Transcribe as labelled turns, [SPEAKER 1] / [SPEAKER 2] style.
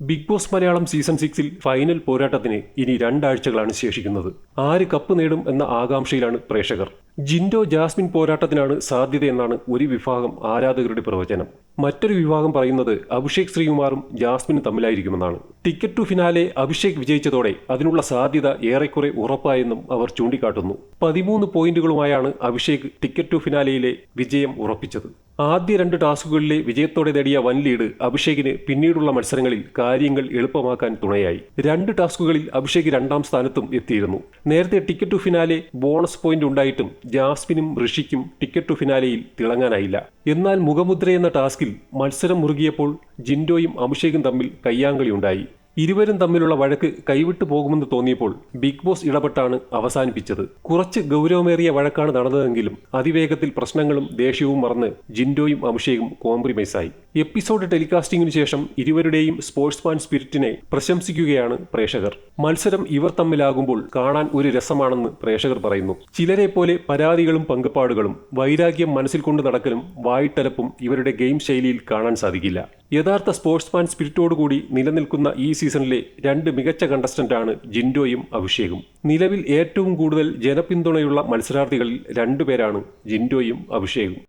[SPEAKER 1] Big Boss Malayalam season സിക്സിൽ final പോരാട്ടത്തിന് ഇനി രണ്ടാഴ്ചകളാണ് ശേഷിക്കുന്നത്. ആര് കപ്പ് നേടും എന്ന ആകാംക്ഷയിലാണ് പ്രേക്ഷകർ. ജിൻഡോ ജാസ്മിൻ പോരാട്ടത്തിനാണ് സാധ്യതയെന്നാണ് ഒരു വിഭാഗം ആരാധകരുടെ പ്രവചനം. മറ്റൊരു വിഭാഗം പറയുന്നത് അഭിഷേക് ശ്രീകുമാറും ജാസ്മിനും തമ്മിലായിരിക്കുമെന്നാണ്. ടിക്കറ്റ് ടു ഫിനാലെ അഭിഷേക് വിജയിച്ചതോടെ അതിനുള്ള സാധ്യത ഏറെക്കുറെ ഉറപ്പായെന്നും അവർ ചൂണ്ടിക്കാട്ടുന്നു. പതിമൂന്ന് പോയിന്റുകളുമായാണ് അഭിഷേക് ടിക്കറ്റ് ടു ഫിനാലയിലെ വിജയം ഉറപ്പിച്ചത്. ആദ്യ രണ്ട് ടാസ്കുകളിലെ വിജയത്തോടെ നേടിയ വൻ ലീഡ് അഭിഷേകിന് പിന്നീടുള്ള മത്സരങ്ങളിൽ കാര്യങ്ങൾ എളുപ്പമാക്കാൻ തുണയായി. രണ്ട് ടാസ്കുകളിൽ അഭിഷേക് രണ്ടാം സ്ഥാനത്തും എത്തിയിരുന്നു. നേരത്തെ ticket to finale bonus point ഉണ്ടായിട്ടും ജാസ്മിനും ഋഷിക്കും ടിക്കറ്റ് ടു ഫിനാലെയിൽ തിളങ്ങാനായില്ല. എന്നാൽ മുഖമുദ്ര എന്ന ടാസ്കിൽ മത്സരം മുറുകിയപ്പോൾ ജിൻഡോയും അഭിഷേകും തമ്മിൽ കയ്യാങ്കളിയുണ്ടായി ഇരുവരും തമ്മിലുള്ള വഴക്ക് കൈവിട്ടു പോകുമെന്ന് തോന്നിയപ്പോൾ ബിഗ് ബോസ് ഇടപെട്ടാണ് അവസാനിപ്പിച്ചത്. കുറച്ച് ഗൗരവമേറിയ വഴക്കാണ് നടന്നതെങ്കിലും അതിവേഗത്തിൽ പ്രശ്നങ്ങളും ദേഷ്യവും മറന്ന് ജിൻഡോയും അഭിഷേകും കോംപ്രമൈസായി. എപ്പിസോഡ് ടെലികാസ്റ്റിംഗിനു ശേഷം ഇരുവരുടെയും സ്പോർട്സ്മാൻ സ്പിരിറ്റിനെ പ്രശംസിക്കുകയാണ് പ്രേക്ഷകർ. മത്സരം ഇവർ തമ്മിലാകുമ്പോൾ കാണാൻ ഒരു രസമാണെന്ന് പ്രേക്ഷകർ പറയുന്നു. ചിലരെ പോലെ പരാതികളും പങ്കപ്പാടുകളും വൈരാഗ്യം മനസ്സിൽ കൊണ്ട് നടക്കലും വായിട്ടലപ്പും ഇവരുടെ ഗെയിം ശൈലിയിൽ കാണാൻ സാധിക്കില്ല. യഥാർത്ഥ സ്പോർട്സ്മാൻ സ്പിരിറ്റോടുകൂടി നിലനിൽക്കുന്ന ഈ സീസണിലെ രണ്ട് മികച്ച കണ്ടസ്റ്റന്റാണ് ജിൻഡോയും അഭിഷേകും. നിലവിൽ ഏറ്റവും കൂടുതൽ ജനപിന്തുണയുള്ള മത്സരാർത്ഥികളിൽ രണ്ടുപേരാണ് ജിൻഡോയും അഭിഷേകും.